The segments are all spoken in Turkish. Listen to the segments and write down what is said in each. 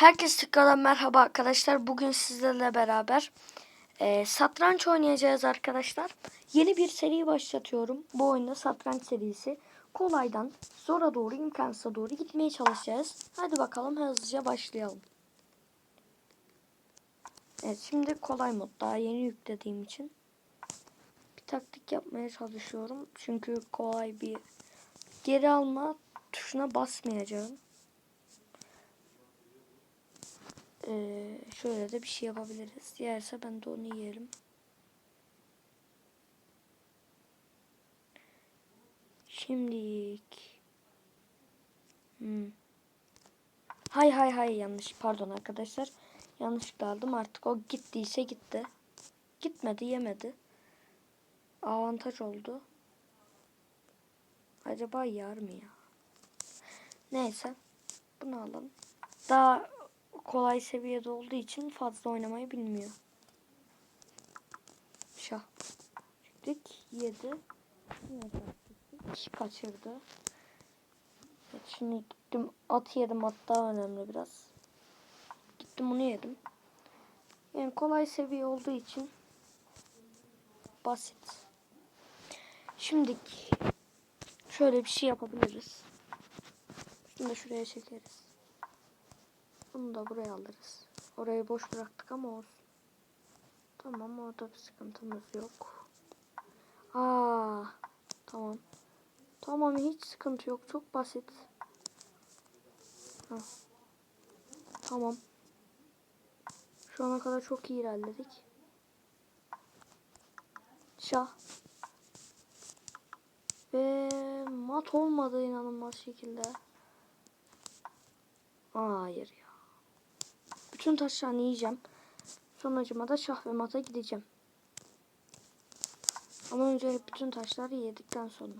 Herkese tekrardan merhaba arkadaşlar. Bugün sizlerle beraber e, satranç oynayacağız arkadaşlar. Yeni bir seri başlatıyorum. Bu oyunda satranç serisi. Kolaydan zora doğru, imkansıza doğru gitmeye çalışacağız. Hadi bakalım hızlıca başlayalım. Evet şimdi kolay mod. Daha yeni yüklediğim için. Bir taktik yapmaya çalışıyorum. Çünkü kolay bir geri alma tuşuna basmayacağım. Ee, şöyle de bir şey yapabiliriz. Yerse ben de onu yerim. Şimdilik. Hmm. Hay hay hay yanlış. Pardon arkadaşlar. Yanlışlıkla aldım. Artık o gittiyse gitti. Gitmedi yemedi. Avantaj oldu. Acaba yar mı ya? Neyse. Bunu alalım. Daha kolay seviyede olduğu için fazla oynamayı bilmiyor. Şah. Çıktık. Yedi. Taktik. Kaçırdı. Evet, şimdi gittim at yedim at daha önemli biraz. Gittim bunu yedim. Yani kolay seviye olduğu için basit. Şimdi şöyle bir şey yapabiliriz. Şunu şuraya çekeriz. Bunu da buraya alırız. Orayı boş bıraktık ama olsun. Tamam orada bir sıkıntımız yok. Aa, tamam. Tamam hiç sıkıntı yok. Çok basit. Heh. Tamam. Şu ana kadar çok iyi ilerledik. Şah. Ve mat olmadı inanılmaz şekilde. Hayır. Bütün taşlarını yiyeceğim. Sonucuma da şah ve mata gideceğim. Ama önce bütün taşları yedikten sonra.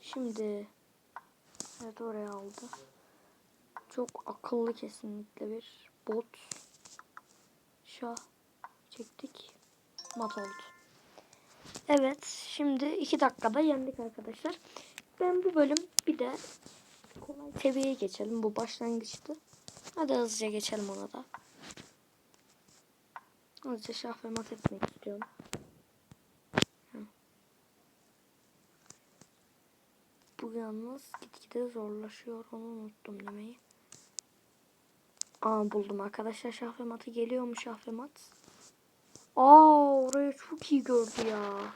Şimdi evet oraya aldı. Çok akıllı kesinlikle bir bot. Şah çektik. Mat oldu. Evet şimdi iki dakikada yendik arkadaşlar. Ben bu bölüm bir de kolay seviyeye geçelim. Bu başlangıçtı. Hadi hızlıca geçelim ona da. Hızlıca şah ve mat etmek istiyorum. Bu yalnız gitgide zorlaşıyor. Onu unuttum demeyi. Aa buldum arkadaşlar şah ve matı geliyor mu şah ve mat? Aa orayı çok iyi gördü ya.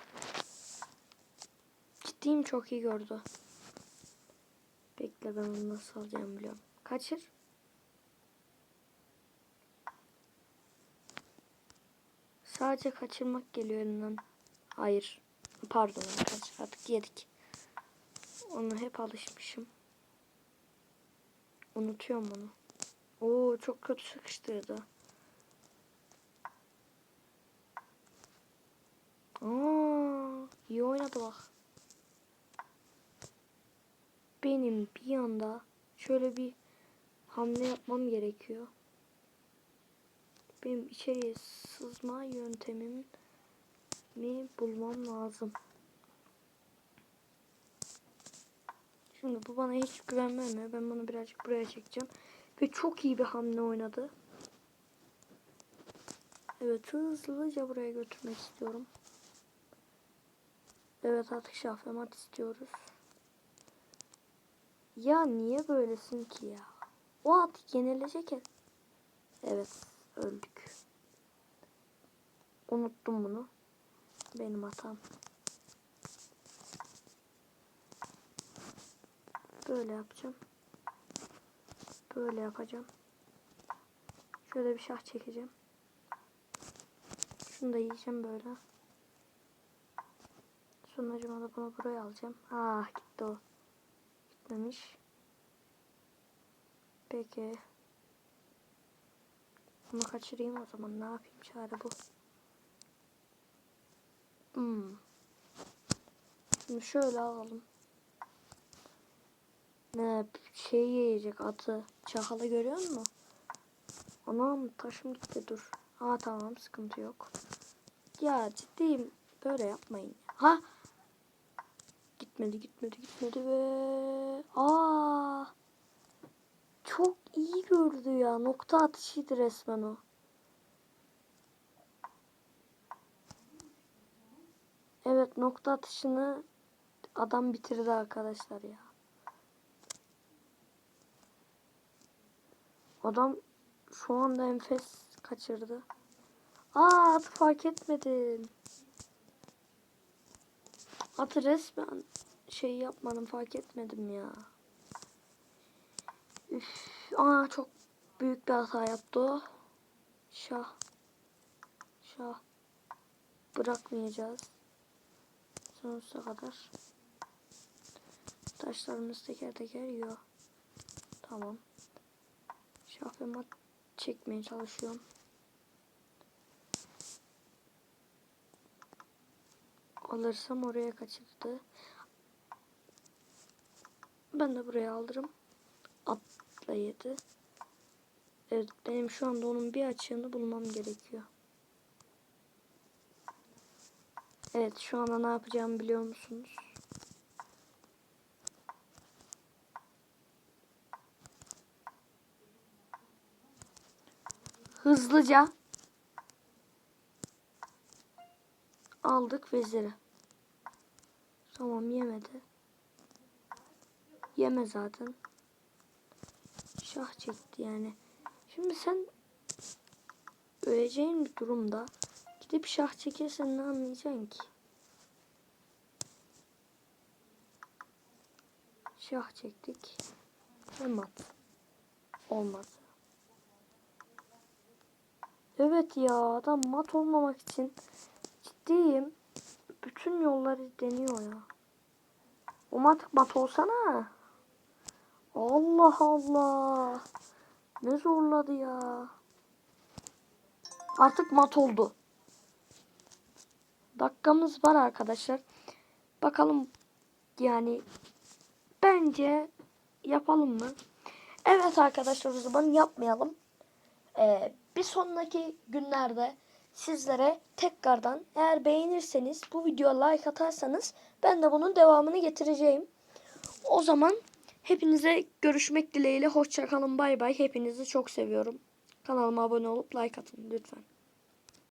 Ciddiyim çok iyi gördü. Bekle ben onu nasıl alacağım biliyorum. Kaçır. Sadece kaçırmak geliyor elinden. Hayır. Pardon arkadaşlar artık yedik. Onu hep alışmışım. Unutuyorum bunu. Oo çok kötü sıkıştırdı. Aa, iyi oynadı bak. Benim bir anda şöyle bir hamle yapmam gerekiyor. Benim içeriye sızma yöntemimi bulmam lazım. Şimdi bu bana hiç güven vermiyor. Ben bunu birazcık buraya çekeceğim. Ve çok iyi bir hamle oynadı. Evet hızlıca buraya götürmek istiyorum. Evet artık şah ve mat istiyoruz. Ya niye böylesin ki ya? O at yenilecek et. Evet öldük. Unuttum bunu. Benim hatam. Böyle yapacağım. Böyle yapacağım. Şöyle bir şah çekeceğim. Şunu da yiyeceğim böyle. Sonucuma da bunu buraya alacağım. Ah gitti o. Gitmemiş. Peki. Bunu kaçırayım o zaman. Ne yapayım çare bu. Hmm. Şimdi şöyle alalım. Ne şey yiyecek atı. Çakalı görüyor musun? Anam taşım gitti dur. Ha tamam sıkıntı yok. Ya ciddiyim. Böyle yapmayın. Ha Gitmedi gitmedi gitmedi ve aa gördü ya. Nokta atışıydı resmen o. Evet nokta atışını adam bitirdi arkadaşlar ya. Adam şu anda enfes kaçırdı. Aa atı fark etmedim. Atı resmen şey yapmadım fark etmedim ya. Üf, aa çok büyük bir hata yaptı o. Şah. Şah. Bırakmayacağız. Sonsuza kadar. Taşlarımız teker teker yiyor. Tamam. Şah ve mat çekmeye çalışıyorum. Alırsam oraya kaçırdı. Ben de buraya alırım. Atla yedi. Evet benim şu anda onun bir açığını bulmam gerekiyor. Evet şu anda ne yapacağımı biliyor musunuz? Hızlıca aldık veziri. Tamam yemedi. Yeme zaten. Şah çekti yani. Şimdi sen öleceğin bir durumda gidip şah çekersen ne anlayacaksın ki? Şah çektik. Ve mat. Olmadı. Evet ya adam mat olmamak için ciddiyim. Bütün yolları deniyor ya. O mat mat olsana. Allah Allah. Ne zorladı ya. Artık mat oldu. Dakikamız var arkadaşlar. Bakalım yani bence yapalım mı? Evet arkadaşlar o zaman yapmayalım. Ee, bir sonraki günlerde sizlere tekrardan eğer beğenirseniz bu videoya like atarsanız ben de bunun devamını getireceğim. O zaman hepinize görüşmek dileğiyle hoşçakalın bay bay. Hepinizi çok seviyorum. Kanalıma abone olup like atın lütfen.